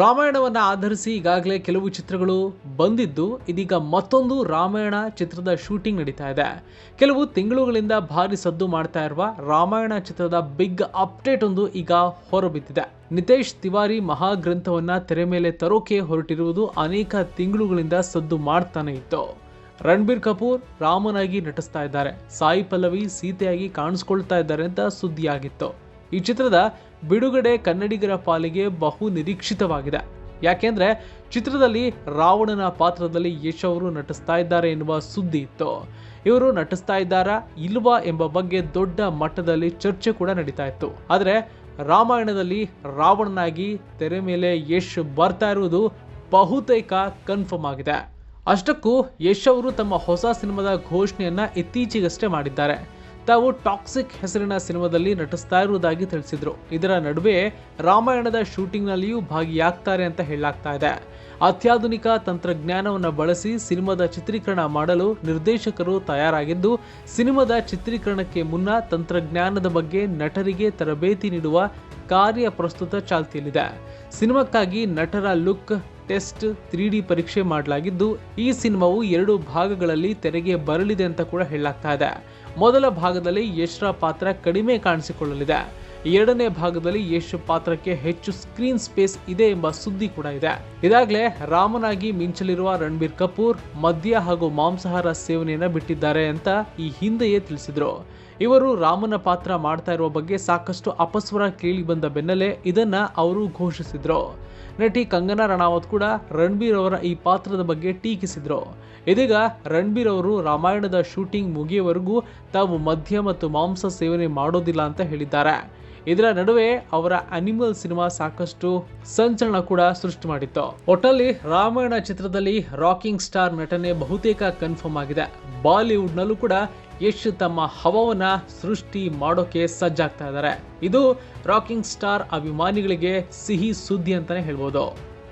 ರಾಮಾಯಣವನ್ನು ಆಧರಿಸಿ ಈಗಾಗಲೇ ಕೆಲವು ಚಿತ್ರಗಳು ಬಂದಿದ್ದು, ಇದೀಗ ಮತ್ತೊಂದು ರಾಮಾಯಣ ಚಿತ್ರದ ಶೂಟಿಂಗ್ ನಡೀತಾ ಇದೆ. ಕೆಲವು ತಿಂಗಳುಗಳಿಂದ ಭಾರಿ ಸದ್ದು ಮಾಡ್ತಾ ಇರುವ ರಾಮಾಯಣ ಚಿತ್ರದ ಬಿಗ್ ಅಪ್ಡೇಟ್ ಒಂದು ಈಗ ಹೊರಬಿದ್ದಿದೆ. ನಿತೇಶ್ ತಿವಾರಿ ಮಹಾಗ್ರಂಥವನ್ನ ತೆರೆ ಮೇಲೆ ತರೋಕೆ ಹೊರಟಿರುವುದು ಅನೇಕ ತಿಂಗಳುಗಳಿಂದ ಸದ್ದು ಮಾಡ್ತಾನೆ ಇತ್ತು. ರಣಬೀರ್ ಕಪೂರ್ ರಾಮನಾಗಿ ನಟಿಸ್ತಾ ಇದ್ದಾರೆ. ಸಾಯಿ ಪಲ್ಲವಿ ಸೀತೆಯಾಗಿ ಕಾಣಿಸ್ಕೊಳ್ತಾ ಇದ್ದಾರೆ ಅಂತ ಸುದ್ದಿಯಾಗಿತ್ತು. ಈ ಚಿತ್ರದ ಬಿಡುಗಡೆ ಕನ್ನಡಿಗರ ಪಾಲಿಗೆ ಬಹು ನಿರೀಕ್ಷಿತವಾಗಿದೆ. ಯಾಕೆಂದ್ರೆ ಚಿತ್ರದಲ್ಲಿ ರಾವಣನ ಪಾತ್ರದಲ್ಲಿ ಯಶ್ ಅವರು ನಟಿಸ್ತಾ ಇದ್ದಾರೆ ಎನ್ನುವ ಸುದ್ದಿ ಇತ್ತು. ಇವರು ನಟಿಸ್ತಾ ಇದ್ದಾರಾ ಇಲ್ವಾ ಎಂಬ ಬಗ್ಗೆ ದೊಡ್ಡ ಮಟ್ಟದಲ್ಲಿ ಚರ್ಚೆ ಕೂಡ ನಡೀತಾ ಇತ್ತು. ಆದರೆ ರಾಮಾಯಣದಲ್ಲಿ ರಾವಣನಾಗಿ ತೆರೆ ಮೇಲೆ ಯಶ್ ಬರ್ತಾ ಇರುವುದು ಬಹುತೇಕ ಕನ್ಫರ್ಮ್ ಆಗಿದೆ. ಅಷ್ಟಕ್ಕೂ ಯಶ್ ಅವರು ತಮ್ಮ ಹೊಸ ಸಿನಿಮಾದ ಘೋಷಣೆಯನ್ನ ಇತ್ತೀಚೆಗಷ್ಟೇ ಮಾಡಿದ್ದಾರೆ. ತಾವು ಟಾಕ್ಸಿಕ್ ಹೆಸರಿನ ಸಿನಿಮಾದಲ್ಲಿ ನಟಿಸ್ತಾ ಇರುವುದಾಗಿ ತಿಳಿಸಿದ್ರು. ಇದರ ನಡುವೆ ರಾಮಾಯಣದ ಶೂಟಿಂಗ್ನಲ್ಲಿಯೂ ಭಾಗಿಯಾಗ್ತಾರೆ ಅಂತ ಹೇಳಲಾಗ್ತಾ ಇದೆ. ಅತ್ಯಾಧುನಿಕ ತಂತ್ರಜ್ಞಾನವನ್ನು ಬಳಸಿ ಸಿನಿಮಾದ ಚಿತ್ರೀಕರಣ ಮಾಡಲು ನಿರ್ದೇಶಕರು ತಯಾರಾಗಿದ್ದು, ಸಿನಿಮಾದ ಚಿತ್ರೀಕರಣಕ್ಕೆ ಮುನ್ನ ತಂತ್ರಜ್ಞಾನದ ಬಗ್ಗೆ ನಟರಿಗೆ ತರಬೇತಿ ನೀಡುವ ಕಾರ್ಯ ಪ್ರಸ್ತುತ ಚಾಲ್ತಿಯಲ್ಲಿದೆ. ಸಿನಿಮಾಕ್ಕಾಗಿ ನಟರ ಲುಕ್, ಟೆಸ್ಟ್ ತ್ರೀ ಡಿ ಪರೀಕ್ಷೆ ಮಾಡಲಾಗಿದ್ದು, ಈ ಸಿನಿಮಾವು ಎರಡು ಭಾಗಗಳಲ್ಲಿ ತೆರೆಗೆ ಬರಲಿದೆ ಅಂತ ಕೂಡ ಹೇಳಲಾಗ್ತಾ ಇದೆ. ಮೊದಲ ಭಾಗದಲ್ಲಿ ಯಶ್ರ ಪಾತ್ರ ಕಡಿಮೆ ಕಾಣಿಸಿಕೊಳ್ಳಲಿದೆ. ಎರಡನೇ ಭಾಗದಲ್ಲಿ ಯಶ್ ಪಾತ್ರಕ್ಕೆ ಹೆಚ್ಚು ಸ್ಕ್ರೀನ್ ಸ್ಪೇಸ್ ಇದೆ ಎಂಬ ಸುದ್ದಿ ಕೂಡ ಇದೆ. ಇದಾಗಲೇ ರಾಮನಾಗಿ ಮಿಂಚಲಿರುವ ರಣಬೀರ್ ಕಪೂರ್ ಮದ್ಯ ಹಾಗೂ ಮಾಂಸಾಹಾರ ಸೇವನೆಯನ್ನು ಬಿಟ್ಟಿದ್ದಾರೆ ಅಂತ ಈ ಹಿಂದೆಯೇ ತಿಳಿಸಿದ್ರು. ಇವರು ರಾಮನ ಪಾತ್ರ ಮಾಡ್ತಾ ಇರುವ ಬಗ್ಗೆ ಸಾಕಷ್ಟು ಅಪಸ್ವರ ಕೇಳಿ ಬಂದ ಬೆನ್ನಲ್ಲೇ ಇದನ್ನ ಅವರು ಘೋಷಿಸಿದ್ರು. ನಟಿ ಕಂಗನಾ ರಣಾವತ್ ಕೂಡ ರಣಬೀರ್ ಅವರ ಈ ಪಾತ್ರದ ಬಗ್ಗೆ ಟೀಕಿಸಿದ್ರು. ಇದೀಗ ರಣಬೀರ್ ಅವರು ರಾಮಾಯಣದ ಶೂಟಿಂಗ್ ಮುಗಿಯುವವರೆಗೂ ತಾವು ಮದ್ಯ ಮತ್ತು ಮಾಂಸ ಸೇವನೆ ಮಾಡೋದಿಲ್ಲ ಅಂತ ಹೇಳಿದ್ದಾರೆ. ಇದರ ನಡುವೆ ಅವರ ಅನಿಮಲ್ ಸಿನಿಮಾ ಸಾಕಷ್ಟು ಸಂಚಲನ ಕೂಡ ಸೃಷ್ಟಿ ಮಾಡಿತ್ತು. ಒಟ್ಟಲ್ಲಿ ರಾಮಾಯಣ ಚಿತ್ರದಲ್ಲಿ ರಾಕಿಂಗ್ ಸ್ಟಾರ್ ನಟನೆ ಬಹುತೇಕ ಕನ್ಫರ್ಮ್ ಆಗಿದೆ. ಬಾಲಿವುಡ್ನಲ್ಲೂ ಕೂಡ ಯಶ್ ತಮ್ಮ ಹವವನ್ನ ಸೃಷ್ಟಿ ಮಾಡೋಕೆ ಸಜ್ಜಾಗ್ತಾ ಇದ್ದಾರೆ. ಇದು ರಾಕಿಂಗ್ ಸ್ಟಾರ್ ಅಭಿಮಾನಿಗಳಿಗೆ ಸಿಹಿ ಸುದ್ದಿ ಅಂತಾನೆ ಹೇಳ್ಬೋದು.